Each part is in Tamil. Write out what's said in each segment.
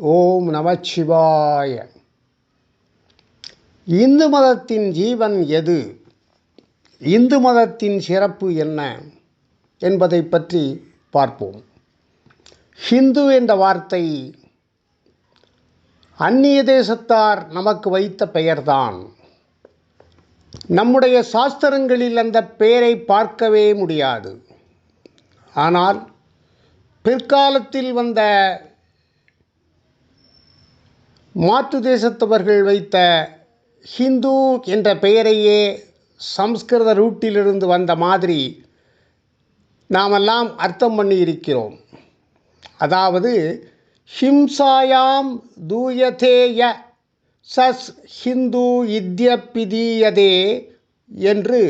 ஓம் நமச்சிவாய இந்து மதத்தின் ஜீவன் எது? இந்து மதத்தின் சிறப்பு என்ன? என்பதை பற்றி பார்ப்போம். ஹிந்து என்ற வார்த்தை அந்நிய தேசத்தார் நமக்கு வைத்த பெயர்தான். நம்முடைய சாஸ்திரங்களில் அந்த பெயரை பார்க்கவே முடியாது. ஆனால் பிற்காலத்தில் வந்த மாற்று தேசத்தவர்கள் வைத்த ஹிந்து என்ற பெயரையே சம்ஸ்கிருத ரூட்டிலிருந்து வந்த மாதிரி நாமெல்லாம் அர்த்தம் பண்ணி இருக்கிறோம். அதாவது ஹிம்சாயாம் தூயதேய சஸ் ஹிந்து இத்யபிதீயதே என்று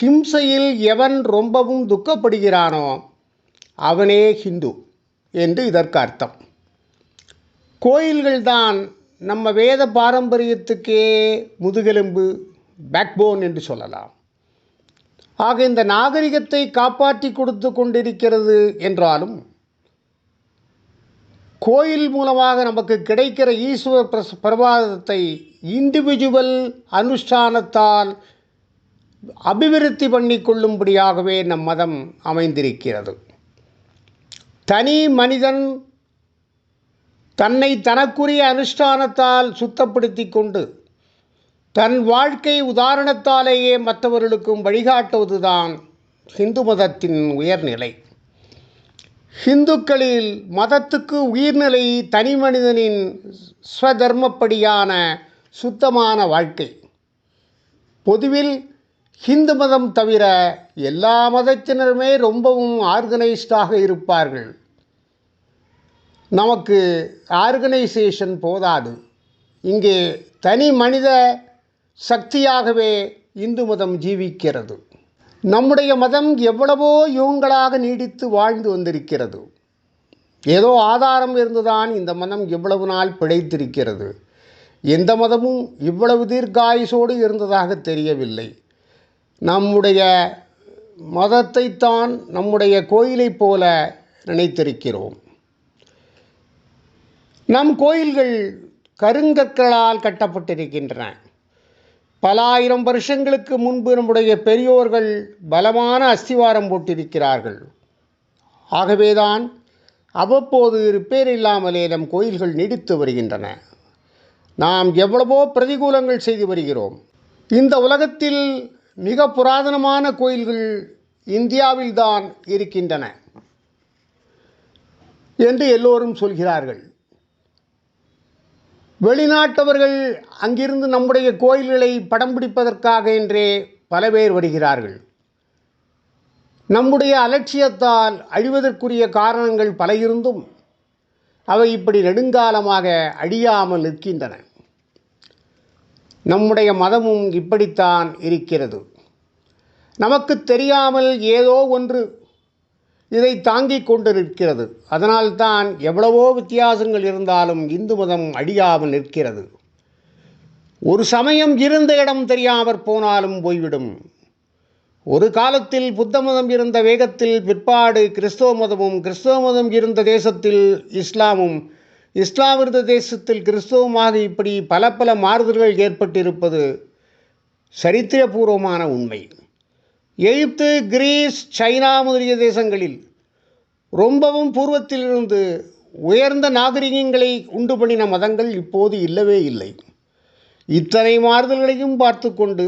ஹிம்சையில் எவன் ரொம்பவும் துக்கப்படுகிறானோ அவனே ஹிந்து என்று இதற்கு அர்த்தம். கோயில்கள்தான் நம்ம வேத பாரம்பரியத்துக்கே முதுகெலும்பு பேக்போன் என்று சொல்லலாம். ஆக இந்த நாகரிகத்தை காப்பாற்றி கொடுத்து கொண்டிருக்கிறது என்றாலும் கோயில் மூலமாக நமக்கு கிடைக்கிற ஈஸ்வர பிரஸ் பிரபாதத்தை இண்டிவிஜுவல் அனுஷ்டானத்தால் அபிவிருத்தி பண்ணி கொள்ளும்படியாகவே நம் மதம் அமைந்திருக்கிறது. தனி மனிதன் தன்னை தனக்குரிய அனுஷ்டானத்தால் சுத்தப்படுத்தி கொண்டு தன் வாழ்க்கை உதாரணத்தாலேயே மற்றவர்களுக்கும் வழிகாட்டுவதுதான் ஹிந்து மதத்தின் உயர்நிலை. ஹிந்துக்களில் மதத்துக்கு உயிர்நிலை தனி மனிதனின் ஸ்வதர்மப்படியான சுத்தமான வாழ்க்கை. பொதுவில் ஹிந்து மதம் தவிர எல்லா மதத்தினருமே ரொம்பவும் ஆர்கனைஸ்டாக இருப்பார்கள். நமக்கு ஆர்கனைசேஷன் போதாது. இங்கே தனி மனித சக்தியாகவே இந்து மதம் ஜீவிக்கிறது. நம்முடைய மதம் எவ்வளவோ யுகங்களாக நீடித்து வாழ்ந்து வந்திருக்கிறது. ஏதோ ஆதாரம் இருந்துதான் இந்த மதம் இவ்வளவு நாள் பிழைத்திருக்கிறது. எந்த மதமும் இவ்வளவு தீர்க்காயுசோடு இருந்ததாக தெரியவில்லை. நம்முடைய மதத்தைத்தான் நம்முடைய கோயிலைப் போல நினைத்திருக்கிறோம். நம் கோயில்கள் கருங்கற்களால் கட்டப்பட்டிருக்கின்றன. பல ஆயிரம் வருஷங்களுக்கு முன்பு நம்முடைய பெரியோர்கள் பலமான அஸ்திவாரம் போட்டிருக்கிறார்கள். ஆகவேதான் அவ்வப்போது ரிப்பேர் இல்லாமலே நம் கோயில்கள் நீடித்து வருகின்றன. நாம் எவ்வளவோ பிரதிகூலங்கள் செய்து வருகிறோம். இந்த உலகத்தில் மிக புராதனமான கோயில்கள் இந்தியாவில்தான் இருக்கின்றன. என்று எல்லோரும் சொல்கிறார்கள். வெளிநாட்டவர்கள் அங்கிருந்து நம்முடைய கோயில்களை படம் பிடிப்பதற்காக என்றே பல பேர் வருகிறார்கள். நம்முடைய அலட்சியத்தால் அழிவதற்குரிய காரணங்கள் பல இருந்தும் அவை இப்படி நெடுங்காலமாக அழியாமல் நிற்கின்றன. நம்முடைய மதமும் இப்படித்தான் இருக்கிறது. நமக்கு தெரியாமல் ஏதோ ஒன்று இதை தாங்கிக் கொண்டு நிற்கிறது. அதனால்தான் எவ்வளவோ வித்தியாசங்கள் இருந்தாலும் இந்து மதம் அழியாமல் நிற்கிறது. ஒரு சமயம் இருந்த இடம் தெரியாமற் போனாலும் போய்விடும். ஒரு காலத்தில் புத்த மதம் இருந்த வேகத்தில் பிற்பாடு கிறிஸ்தவ மதமும் கிறிஸ்தவ மதம் இருந்த தேசத்தில் இஸ்லாமும் இஸ்லாம் இருந்த தேசத்தில் கிறிஸ்தவமாக இப்படி பல பல மாறுதல்கள் ஏற்பட்டிருப்பது சரித்திரபூர்வமான உண்மை. எகிப்து கிரீஸ் சைனா முதலிய தேசங்களில் ரொம்பவும் பூர்வத்திலிருந்து உயர்ந்த நாகரிகங்களை உண்டு பண்ணின மதங்கள் இப்போது இல்லவே இல்லை. இத்தனை மாறுதல்களையும் பார்த்து கொண்டு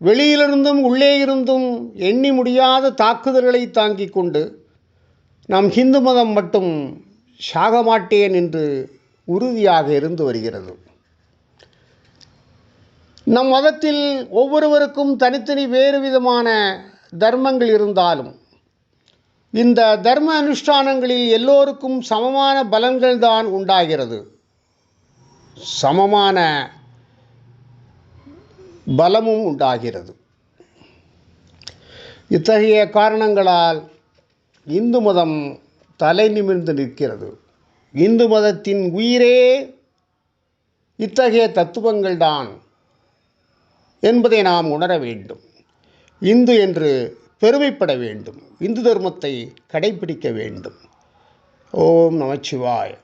வெளியிலிருந்தும் உள்ளே இருந்தும் எண்ணி முடியாத தாக்குதல்களை தாங்கிக் கொண்டு நம் ஹிந்து மதம் மட்டும் சாக மாட்டேன் என்று உறுதியாக இருந்து வருகிறது. நம் மதத்தில் ஒவ்வொருவருக்கும் தனித்தனி வேறு விதமான தர்மங்கள் இருந்தாலும் இந்த தர்ம அனுஷ்டானங்களில் எல்லோருக்கும் சமமான பலன்கள் தான் உண்டாகிறது. சமமான பலமும் உண்டாகிறது. இத்தகைய காரணங்களால் இந்து மதம் தலை நிமிர்ந்து நிற்கிறது. இந்து மதத்தின் உயிரே இத்தகைய தத்துவங்கள்தான் என்பதை நாம் உணர வேண்டும். இந்து என்று பெருமைப்பட வேண்டும். இந்து தர்மத்தை கடைபிடிக்க வேண்டும். ஓம் நமச்சிவாய்.